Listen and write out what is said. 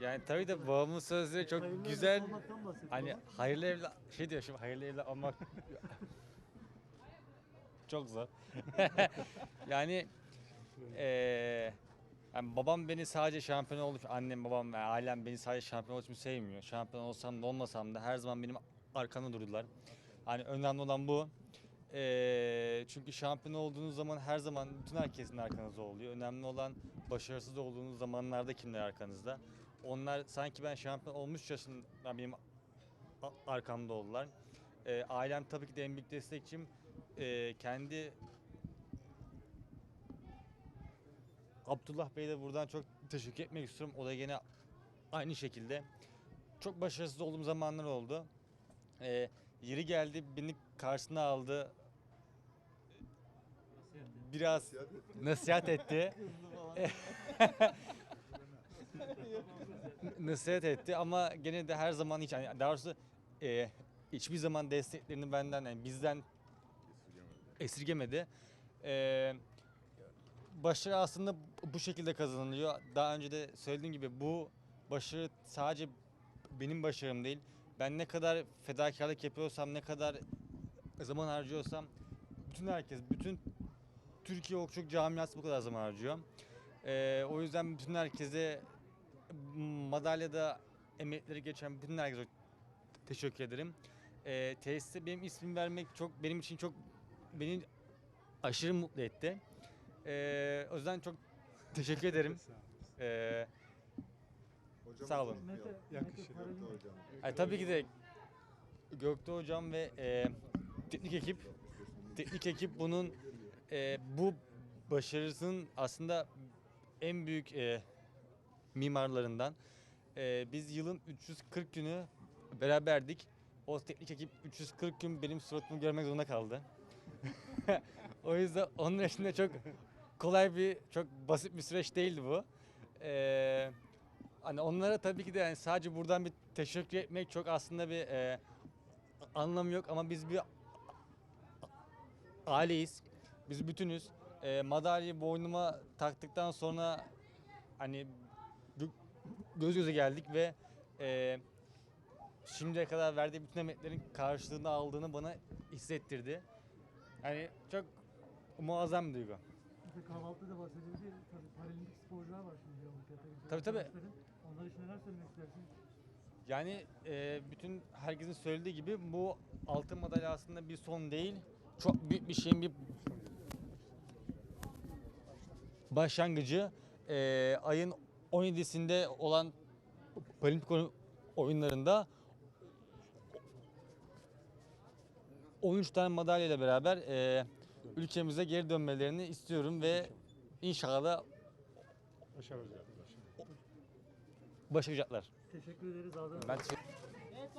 Yani tabii de babamın sözleri çok Hayırlı güzel. evlat olmaktan bahsediyor Hani hayırlı evlat şey diyor şimdi hayırlı evlat olmak çok zor. yani eee yani babam beni sadece şampiyon olduğu için, annem babam ve ailem beni sadece şampiyon olduğu için sevmiyor. Şampiyon olsam da olmasam da her zaman benim arkamda durdular. Hani önemli olan bu. Eee, çünkü şampiyon olduğunuz zaman her zaman bütün herkesin arkanızda oluyor. Önemli olan başarısız olduğunuz zamanlarda kimler arkanızda. Onlar sanki ben şampiyon olmuşçasına benim arkamda oldular. Eee, ailem tabii ki de en büyük destekçim. Eee, kendi Abdullah Bey'e de buradan çok teşekkür etmek istiyorum. O da gene aynı şekilde. Çok başarısız olduğum zamanlar oldu. Ee, yeri geldi beni karşısına aldı. Biraz nasihat etti. nasihat etti ama gene de her zaman hiç yani daha doğrusu e, hiçbir zaman desteklerini benden yani bizden esirgemedi. Ee, başarı aslında bu şekilde kazanılıyor. Daha önce de söylediğim gibi bu başarı sadece benim başarım değil. Ben ne kadar fedakarlık yapıyorsam, ne kadar zaman harcıyorsam bütün herkes, bütün Türkiye okçuluk camiası bu kadar zaman harcıyor. Ee, o yüzden bütün herkese madalyada emekleri geçen bütün herkese teşekkür ederim. Ee, tesiste benim ismimi vermek çok benim için çok beni aşırı mutlu etti. Ee, o yüzden çok teşekkür ederim. Ee, Sağ olun. Mete, Yakışır. Mete Paralel- ay, tabii ki de Göktuğ Hocam ve e, teknik ekip teknik ekip bunun e, bu başarısının aslında en büyük e, mimarlarından. E, biz yılın 340 günü beraberdik. O teknik ekip 340 gün benim suratımı görmek zorunda kaldı. o yüzden onun için çok kolay bir, çok basit bir süreç değildi bu. Ee, hani onlara tabii ki de yani sadece buradan bir teşekkür etmek çok aslında bir e, anlamı yok ama biz bir aileyiz. Biz bütünüz. E, madalyayı boynuma taktıktan sonra hani göz göze geldik ve e, şimdiye kadar verdiği bütün emeklerin karşılığını aldığını bana hissettirdi. Yani çok muazzam duygu. Mete kahvaltıda da bahsedildi. Tabii paralimpik sporcular var şimdi olimpiyata Tabii, tabii. Onlar için neler söylemek istersin? Yani e, bütün herkesin söylediği gibi bu altın madalya aslında bir son değil. Çok büyük bir şeyin bir başlangıcı. E, ayın 17'sinde olan oy- oyunlarında 13 tane madalya ile beraber e, ülkemize geri dönmelerini istiyorum ve inşallah da Başaracaklar. Teşekkür ederiz Ağzına. Ben teşekkür Evet.